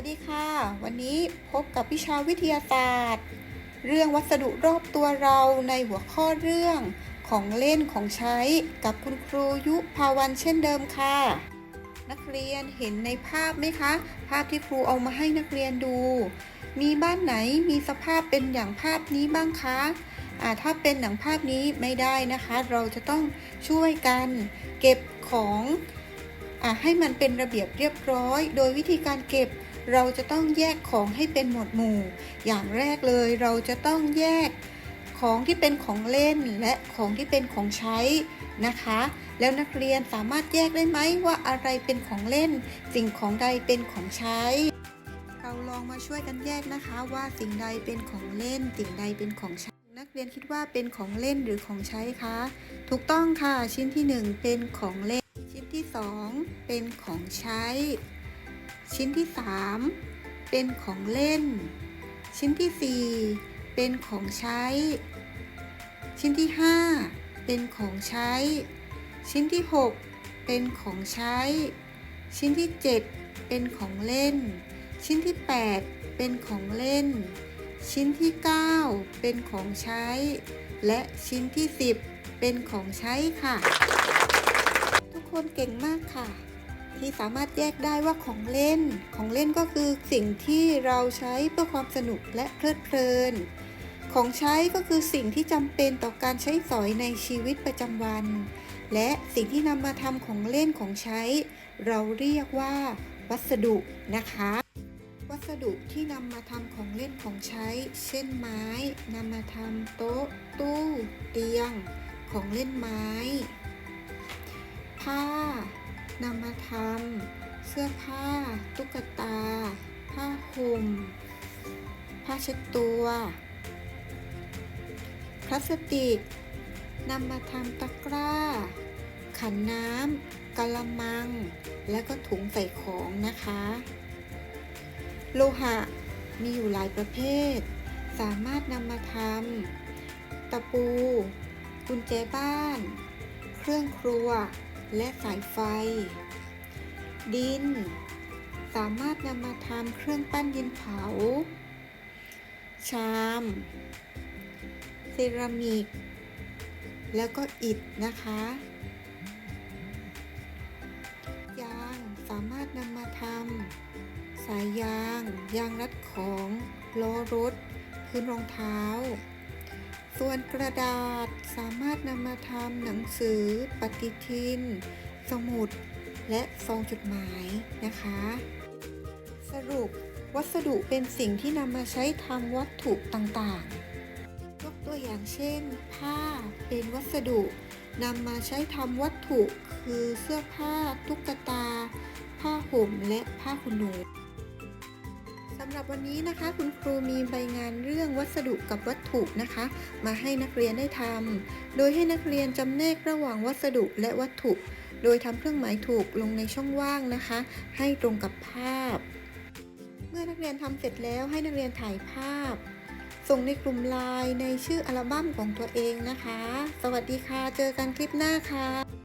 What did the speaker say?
วัสดีค่ะ วันนี้พบกับวิชาวิทยาศาสตร์ เรื่องวัสดุรอบตัวเราในหัวข้อเรื่องของเล่นของใช้กับคุณครูยุภาวันเช่นเดิมค่ะ นักเรียนเห็นในภาพไหมคะ ภาพที่ครูเอามาให้นักเรียนดู มีบ้านไหนมีสภาพเป็นอย่างภาพนี้บ้างคะอาถ้าเป็นอย่างภาพนี้ไม่ได้นะคะ เราจะต้องช่วยกันเก็บของอให้มันเป็นระเบียบเรียบร้อย โดยวิธีการเก็บ เราจะต้องแยกของให้เป็นหมวดหมู่ อย่างแรกเลยเราจะต้องแยกของที่เป็นของเล่นและของที่เป็นของใช้นะคะ แล้วนักเรียนสามารถแยกได้ไหมว่าอะไรเป็นของเล่น สิ่งของใดเป็นของใช้ เราลองมาช่วยกันแยกนะคะว่าสิ่งใดเป็นของเล่น สิ่งใดเป็นของใช้ นักเรียนคิดว่าเป็นของเล่นหรือของใช้คะ ถูกต้องค่ะชิ้นที่หนึ่งเป็นของเล่น ชิ้นที่สองเป็นของใช้ ชิ้นที่สามเป็นของเล่น ชิ้นที่สี่เป็นของใช้ ชิ้นที่ห้าเป็นของใช้ ชิ้นที่หกเป็นของใช้ ชิ้นที่เจ็ดเป็นของเล่น ชิ้นที่แปดเป็นของเล่น ชิ้นที่ 9 เป็นของใช้ และชิ้นที่ 10 เป็นของใช้ค่ะ ทุกคนเก่งมากค่ะ ที่สามารถแยกได้ว่าของเล่น ของเล่นก็คือสิ่งที่เราใช้เพื่อความสนุกและเพลิดเพลิน ของใช้ก็คือสิ่งที่จำเป็นต่อการใช้สอยในชีวิตประจำวัน และสิ่งที่นำมาทำของเล่นของใช้ เราเรียกว่า วัสดุนะคะวัสดุที่นำมาทำของเล่นของใช้ เช่นไม้นำมาทำโต๊ะ ตู้ เตียง ของเล่นไม้ ผ้า นำมาทำเสื้อผ้า ตุ๊กตา ผ้าห่มผ้าเช็ดตัวพลาสติกนำมาทำตะกร้า ขันน้ำกะละมัง และก็ถุงใส่ของนะคะ โลหะมีอยู่หลายประเภท สามารถนำมาทำตะปู กุญแจบ้าน เครื่องครัว และสายไฟ ดิน สามารถนำมาทำเครื่องปั้นดินเผา ชาม เซรามิก แล้วก็อิฐนะคะยางสามารถนำมาทำสายยาง ยางรัดของล้อรถ พื้นรองเท้า ส่วนกระดาษสามารถนำมาทำหนังสือ ปฏิทิน สมุด และซองจดหมายนะคะ สรุปวัสดุเป็นสิ่งที่นำมาใช้ทำวัตถุต่างๆ ยกตัวอย่างเช่น ผ้าเป็นวัสดุนำมาใช้ทำวัตถุคือเสื้อผ้า ตุ๊กตา ผ้าห่มและผ้าขนหนูำหรับวันนี้นะคะ คุณครูมีใบงานเรื่องวัสดุกับวัตถุนะคะ มาให้นักเรียนได้ทำโดยให้นักเรียนจำแนกระหว่างวัสดุและวัตถุ โดยทำเครื่องหมายถูกลงในช่องว่างนะคะ ให้ตรงกับภาพ เมื่อนักเรียนทำเสร็จแล้วให้นักเรียนถ่ายภาพ ส่งในกลุ่มไลน์ในชื่ออัลบั้มของตัวเองนะคะ สวัสดีค่ะ เจอกันคลิปหน้าค่ะ